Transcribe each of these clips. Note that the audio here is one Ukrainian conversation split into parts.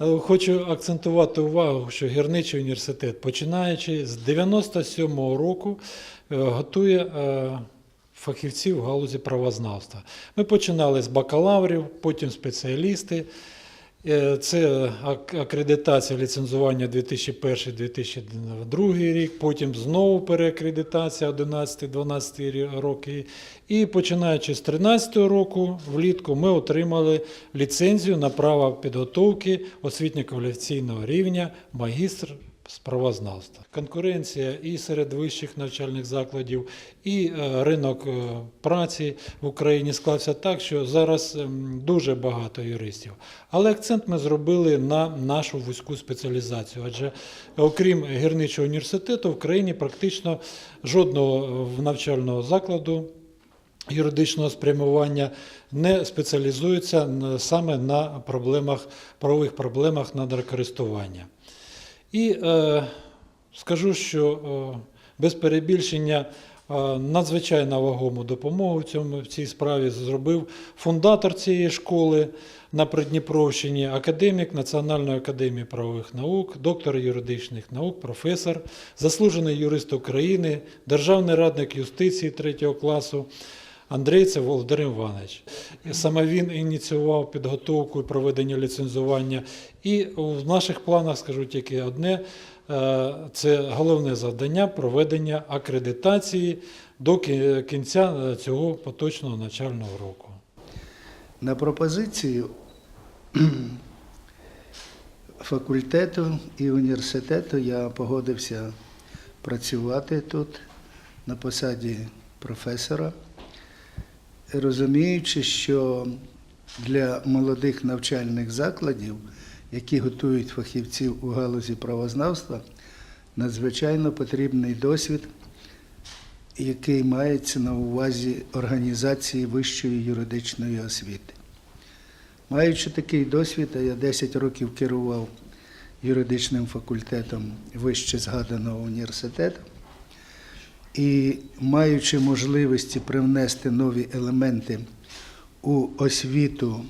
Е, Хочу акцентувати увагу, що гірничий університет, починаючи з 97-го року, е, готує е, фахівців в галузі правознавства. Ми починали з бакалаврів, потім спеціалісти. Е, Це акредитація ліцензування 2001-2002 рік, потім знову переакредитація 11-12 роки. І починаючи з 2013 року, влітку ми отримали ліцензію на право підготовки освітньо-кваліфікаційного рівня магістр з правознавства. Конкуренція і серед вищих навчальних закладів, і е, ринок е, праці в Україні склався так, що зараз ем, дуже багато юристів. Але акцент ми зробили на нашу вузьку спеціалізацію. Адже окрім гірничого університету, в країні практично жодного е, навчального закладу юридичного спрямування не спеціалізується саме на проблемах, правових проблемах надрокористування. І е, скажу, що е, без перебільшення е, надзвичайно вагому допомогу в, цьому, в цій справі зробив фундатор цієї школи на Придніпровщині, академік Національної академії правових наук, доктор юридичних наук, професор, заслужений юрист України, державний радник юстиції третього класу. Андрійцев Володимир Іванович. Саме він ініціював підготовку і проведення ліцензування. І в наших планах скажу тільки одне: е, це головне завдання проведення акредитації до кінця е, цього поточного навчального року. На пропозицію факультету і університету я погодився працювати тут на посаді професора, розуміючи, що для молодих навчальних закладів, які готують фахівців у галузі правознавства, надзвичайно потрібний досвід який мається на увазі організації вищої юридичної освіти. Маючи такий досвід, а я 10 років керував юридичним факультетом вище згаданого університету, і маючи можливості привнести нові елементи у освіту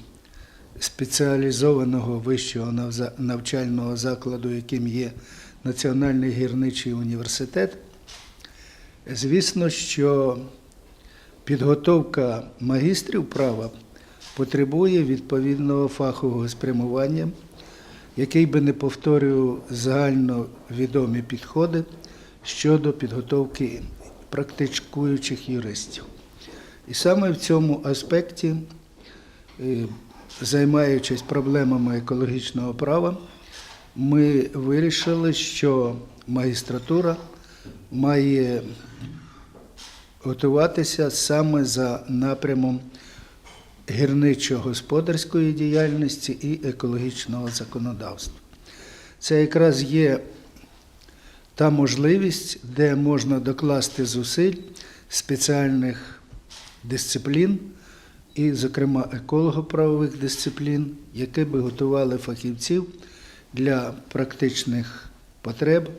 спеціалізованого вищого навчального закладу, яким є Національний гірничий університет, Звісно, що підготовка магістрів права потребує відповідного фахового спрямування, який би не повторював загальновідомі підходи щодо підготовки практикуючих юристів. І саме в цьому аспекті, е, займаючись проблемами екологічного права, ми вирішили, що магістратура має готуватися саме за напрямом гірничо-господарської діяльності і екологічного законодавства. Це якраз є та можливість, де можна докласти зусиль спеціальних дисциплін, і, зокрема, еколого-правових дисциплін, які би готували фахівців для практичних потреб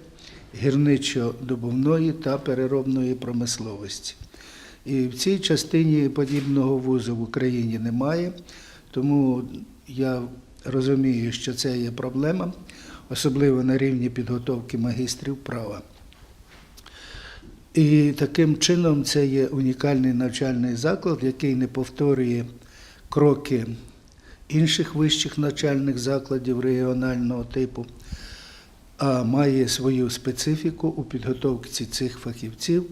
гірничо-добувної та переробної промисловості. І в цій частині подібного вузу в Україні немає, тому я розумію, що це є проблема, особливо на рівні підготовки магістрів права. І таким чином це є унікальний навчальний заклад, який не повторює кроки інших вищих навчальних закладів регіонального типу, а має свою специфіку у підготовці цих фахівців,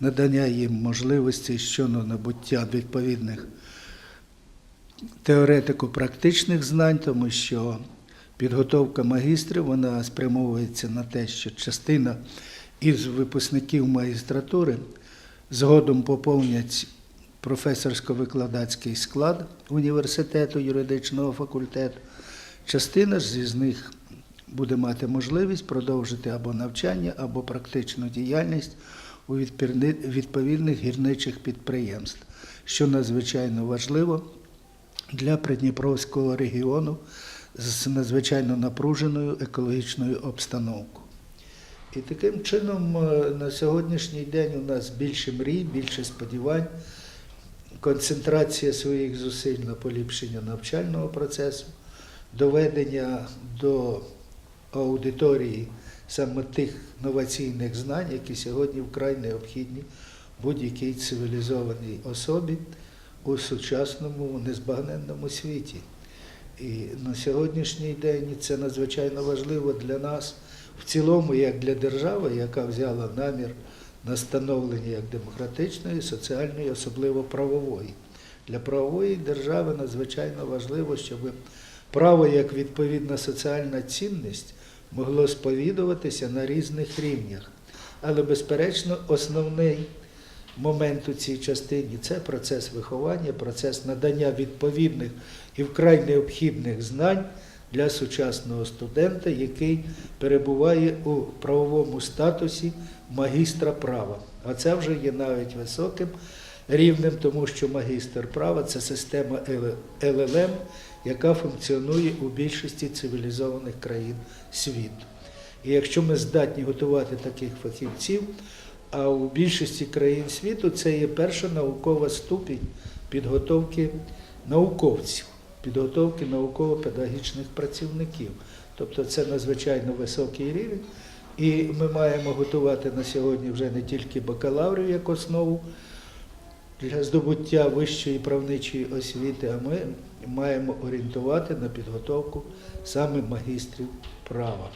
надання їм можливості щодо набуття відповідних теоретико-практичних знань, тому що підготовка магістрів вона спрямовується на те, що частина із випускників магістратури згодом поповнять професорсько-викладацький склад університету юридичного факультету. Частина ж з них буде мати можливість продовжити або навчання, або практичну діяльність у відповідних гірничих підприємств, що надзвичайно важливо для Придніпровського регіону з надзвичайно напруженою екологічною обстановкою. І таким чином е, на сьогоднішній день у нас більше мрій, більше сподівань, концентрація своїх зусиль на поліпшення навчального процесу, доведення до аудиторії саме тих новаційних знань, які сьогодні вкрай необхідні будь-якій цивілізованій особі у сучасному незбагненному світі. І на сьогоднішній день це надзвичайно важливо для нас в цілому, як для держави, яка взяла намір на становлення як демократичної, соціальної, особливо правової. Для правової держави надзвичайно важливо, щоб право як відповідна соціальна цінність могло сповідуватися на різних рівнях. Але, безперечно, основний момент у цій частині це процес виховання, процес надання відповідних і вкрай необхідних знань для сучасного студента, який перебуває у правовому статусі магістра права. А це вже є навіть високим рівнем, тому що магістр права це система ЛЛМ, яка функціонує у більшості цивілізованих країн світу. І якщо ми здатні готувати таких фахівців, а у більшості країн світу це є перша наукова ступінь підготовки науковців, підготовки науково-педагогічних працівників. Тобто це надзвичайно високий рівень. І ми маємо готувати на сьогодні вже не тільки бакалаврів як основу для здобуття вищої правничої освіти, а ми маємо орієнтувати на підготовку саме магістрів права.